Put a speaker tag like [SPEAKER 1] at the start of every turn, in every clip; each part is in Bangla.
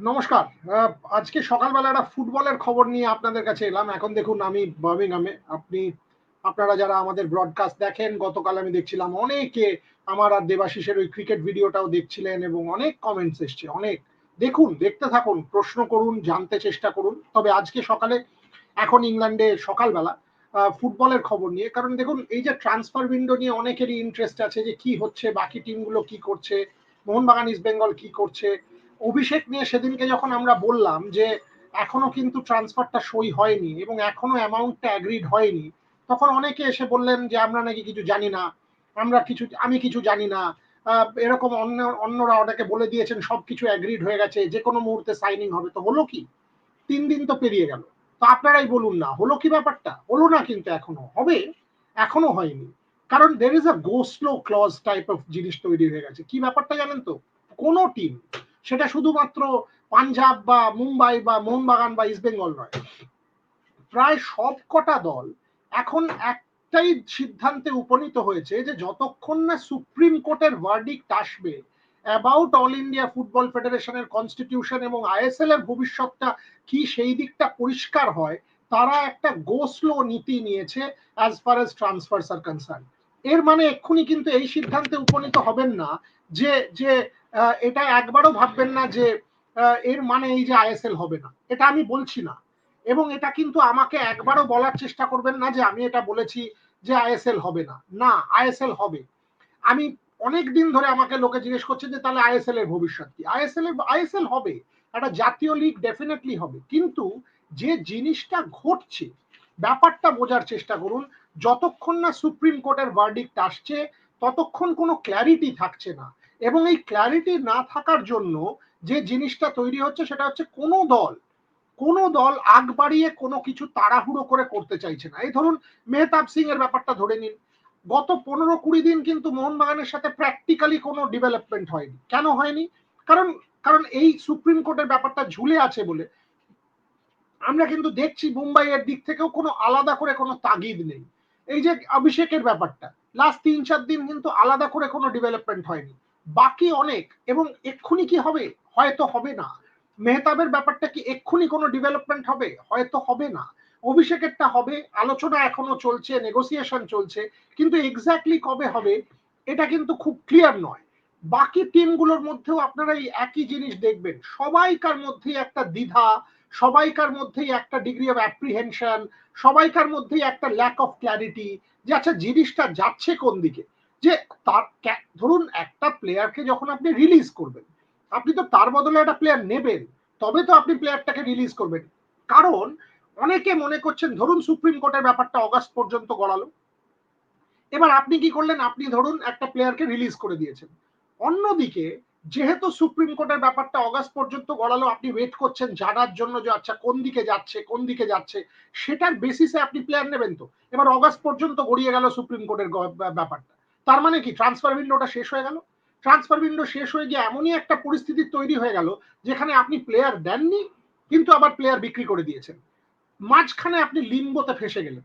[SPEAKER 1] নমস্কার। আজকে সকালবেলা একটা ফুটবলের খবর নিয়ে আপনাদের কাছে এলাম। এখন দেখুন, আমি বার্মিংহামে। আপনি, আপনারা যারা আমাদের ব্রডকাস্ট দেখেন, গতকাল আমি দেখছিলাম অনেকে আমার আর দেবাশিসের ওই ক্রিকেট ভিডিওটাও দেখছিলেন এবং অনেক কমেন্টস এসছে, অনেক। দেখুন, দেখতে থাকুন, প্রশ্ন করুন, জানতে চেষ্টা করুন। তবে আজকে সকালে, এখন ইংল্যান্ডে সকালবেলা ফুটবলের খবর নিয়ে। কারণ দেখুন, এই যে ট্রান্সফার উইন্ডো নিয়ে অনেকেরই ইন্টারেস্ট আছে যে কি হচ্ছে, বাকি টিমগুলো কি করছে, মোহনবাগান ইস্ট বেঙ্গল কি করছে অভিষেক নিয়ে সেদিনকে যখন আমরা বললাম যে এখনও কিন্তু ট্রান্সফারটা সই হয়নি এবং এখনও অ্যামাউন্টটা অ্যাগ্রিড হয়নি, তখন অনেকে এসে বললেন যে, আমরা নাকি কিছু জানি না, আমরা কিছু, আমি কিছু জানি না। এরকম অন্য, অন্যরা ওটাকে বলে দিয়েছেন সব কিছু অ্যাগ্রিড হয়ে গেছে যে কোনো মুহূর্তে সাইনিং হবে। তো হলো কি? তিন দিন তো পেরিয়ে গেল। তো আপনারাই বলুন না, হলো কি ব্যাপারটা? হলো না কিন্তু এখনও, হবে, এখনও হয়নি। কারণ there is a go slow clause type of জিনিস তৈরি হয়ে গেছে। কি ব্যাপারটা জানেন তো? কোনো টিম সেটা শুধুমাত্র পাঞ্জাব বা মুম্বাই বা মোহনবাগান বা ইস্টবেঙ্গল নয়। প্রায় সব কটা দল এখন একটাই সিদ্ধান্তে উপনীত হয়েছে যে যতক্ষণ না সুপ্রিম কোর্টের ভার্ডিক্ট আসবে অ্যাবাউট অল ইন্ডিয়া ফুটবল ফেডারেশনের কনস্টিটিউশন এবং আইএসএল এর ভবিষ্যৎটা কি সেই দিকটা পরিষ্কার হয়, তারা একটা গোসলো নীতি নিয়েছে as far as transfers are concerned এর মানে এক্ষুনি কিন্তু এই সিদ্ধান্তে উপনীত হবেন না যে যে এটা একবারও ভাববেন না যে এর মানে এই যে আইএসএল হবে না। এটা আমি বলছি না। এবং এটা কিন্তু আমাকে একবারও বলার চেষ্টা করবেন না যে আমি এটা বলেছি যে আইএসএল হবে না। না আইএসএল হবে। আমি অনেক দিন ধরে আমাকে লোকে জিজ্ঞেস করছে যে, তাহলে আইএসএল এর ভবিষ্যৎ কি? আইএসএল এর আইএসএল হবে। একটা জাতীয় লিগ ডেফিনেটলি হবে। কিন্তু যে জিনিসটা ঘটছে, ব্যাপারটা বোঝার চেষ্টা করুন, যতক্ষণ না সুপ্রিম কোর্টের ভার্ডিক্ট আসছে, ততক্ষণ কোনো ক্ল্যারিটি থাকছে না। এবং এই ক্ল্যারিটি না থাকার জন্য যে জিনিসটা তৈরি হচ্ছে সেটা হচ্ছে কোনো দল কোনো দল আগ বাড়িয়ে কোনো কিছু তাড়াহুড়ো করে করতে চাইছে না। এই ধরুন মেহতাব সিং এর ব্যাপারটা ধরে নিন। গত পনেরো কুড়ি দিন কিন্তু মোহনবাগানের সাথে প্র্যাকটিক্যালি কোনো ডেভেলপমেন্ট হয়নি। কেন হয়নি? কারণ কারণ এই সুপ্রিম কোর্টের ব্যাপারটা ঝুলে আছে বলে আমরা কিন্তু দেখছি মুম্বাইয়ের দিক থেকেও কোনো আলাদা করে কোনো তাগিদ নেই। এই যে অভিষেকের ব্যাপারটা লাস্ট তিন চার দিন কিন্তু আলাদা করে কোনো ডেভেলপমেন্ট হয়নি। বাকি অনেক, এবং এক্ষুনি কি হবে? হয়তো হবে না। মেহতাবের ব্যাপারটা কি এক্ষুনি কোনো ডেভেলপমেন্ট হবে? হয়তো হবে না। অভিষেকেরটা হবে, আলোচনা এখনও চলছে নেগোসিয়েশন চলছে, কিন্তু এক্স্যাক্টলি কবে হবে, এটা কিন্তু খুব ক্লিয়ার নয়। বাকি টিমগুলোর মধ্যেও আপনারা এই একই জিনিস দেখবেন। সবাইকার মধ্যেই একটা দ্বিধা, সবাইকার মধ্যেই একটা ডিগ্রি অফ অ্যাপ্রিহেনশন সবাইকার মধ্যেই একটা ল্যাক অফ ক্ল্যারিটি যে আচ্ছা জিনিসটা যাচ্ছে কোন দিকে? যে তার ধরুন একটা প্লেয়ারকে যখন আপনি রিলিজ করবেন, আপনি তো তার বদলে একটা প্লেয়ার নেবেন, তবে তো আপনি প্লেয়ারটাকে রিলিজ করবেন। কারণ অনেকে মনে করছেন, ধরুন সুপ্রিম কোর্টের ব্যাপারটা অগাস্ট পর্যন্ত গড়ালো। এবার আপনি কি করলেন? আপনি ধরুন একটা প্লেয়ারকে রিলিজ করে দিয়েছেন। অন্যদিকে, যেহেতু সুপ্রিম কোর্টের ব্যাপারটা অগাস্ট পর্যন্ত গড়ালো, আপনি ওয়েট করছেন জানার জন্য যে আচ্ছা কোন দিকে যাচ্ছে, কোন দিকে যাচ্ছে, সেটার বেসিসে আপনি প্লেয়ার নেবেন তো। এবার অগাস্ট পর্যন্ত গড়িয়ে গেল সুপ্রিম কোর্টের ব্যাপারটা। তার মানে কি? ট্রান্সফার উইন্ডোটা শেষ হয়ে গেল। ট্রান্সফার উইন্ডো শেষ হয়ে গিয়ে এমনই একটা পরিস্থিতি তৈরি হয়ে গেল, যেখানে আপনি প্লেয়ার দেননি, কিন্তু আবার প্লেয়ার বিক্রি করে দিয়েছেন। মাঝখানে আপনি লিম্বতে ফেসে গেলেন।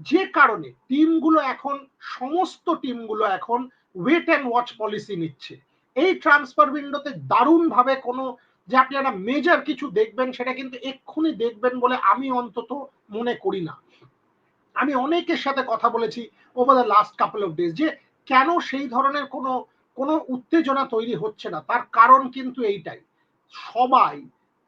[SPEAKER 1] যে কারণে টিমগুলো এখন, সমস্ত টিমগুলো এখন ওয়েট অ্যান্ড ওয়াচ পলিসি নিচ্ছে। এই ট্রান্সফার উইন্ডোতে দারুণভাবে কোনো যে আপনি একটা মেজর কিছু দেখবেন, সেটা কিন্তু এক্ষুনি দেখবেন বলে আমি অন্তত মনে করি না। আমি অনেকের সাথে কথা বলেছি over the last couple of days যে কেন সেই ধরনের কোনো কোনো উত্তেজনা তৈরি হচ্ছে না? তার কারণ কিন্তু এইটাই। সবাই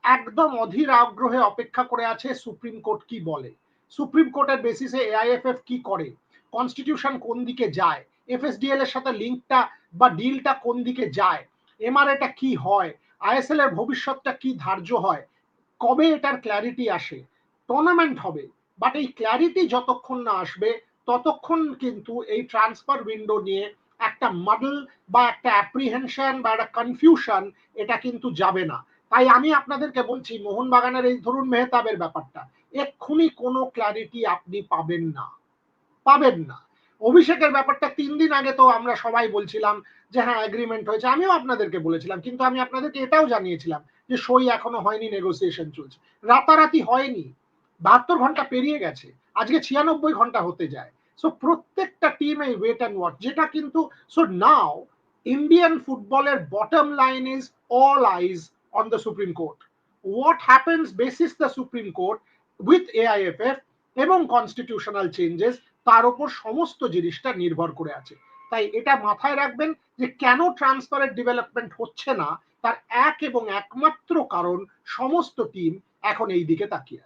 [SPEAKER 1] একদম অধীর আগ্রহে অপেক্ষা করে আছে সুপ্রিম কোর্ট কি বলে। সুপ্রিম কোর্টের বেসিসে এআইএফএফ কি করে? কনস্টিটিউশন কোন দিকে যায়? এফএসডিএল এর সাথে লিঙ্কটা বা ডিলটা কোন দিকে যায়? এমআরএটা কি হয়? আইএসএল এর ভবিষ্যৎটা কি ধার্য হয়? কবে এটার ক্ল্যারিটি আসে? টুর্নামেন্ট হবে। বাট এই ক্ল্যারিটি যতক্ষণ না আসবে ততক্ষণ কিন্তু এই ট্রান্সফার উইন্ডো নিয়ে একটা মডেল বা একটা অ্যাপ্রিহেনশন বা একটা কনফিউশন এটা কিন্তু যাবে না। তাই আমি আপনাদেরকে বলছি, মোহনবাগানের এই ধরুন মেহতাবের ব্যাপারটা, এক্ষুনি কোনো ক্ল্যারিটি আপনি পাবেন না। পাবেন না। অভিষেকের ব্যাপারটা তিন দিন আগে তো আমরা সবাই বলছিলাম যে হ্যাঁ এগ্রিমেন্ট হয়েছে। আমিও আপনাদেরকে বলেছিলাম, কিন্তু আমি আপনাদেরকে এটাও জানিয়েছিলাম যে সই এখনও হয়নি নেগোসিয়েশন চলছে। রাতারাতি হয়নি। বাহাত্তর ঘণ্টা পেরিয়ে গেছে। আজকে ছিয়ানব্বই ঘণ্টা হতে যায়। সো প্রত্যেকটা টিম এই ওয়েট অ্যান্ড ওয়াচ যেটা কিন্তু সো নাও ইন্ডিয়ান ফুটবলের bottom line is all eyes on the Supreme Court. What happens basis the Supreme Court with AIFF এবং কনস্টিটিউশনাল চেঞ্জেস তার উপর সমস্ত জিনিসটা নির্ভর করে আছে তাই এটা মাথায় রাখবেন যে কেন ট্রান্সপারেন্ট ডেভেলপমেন্ট হচ্ছে না, তার এক এবং একমাত্র কারণ সমস্ত টিম এখন এই দিকে তাকিয়ে আছে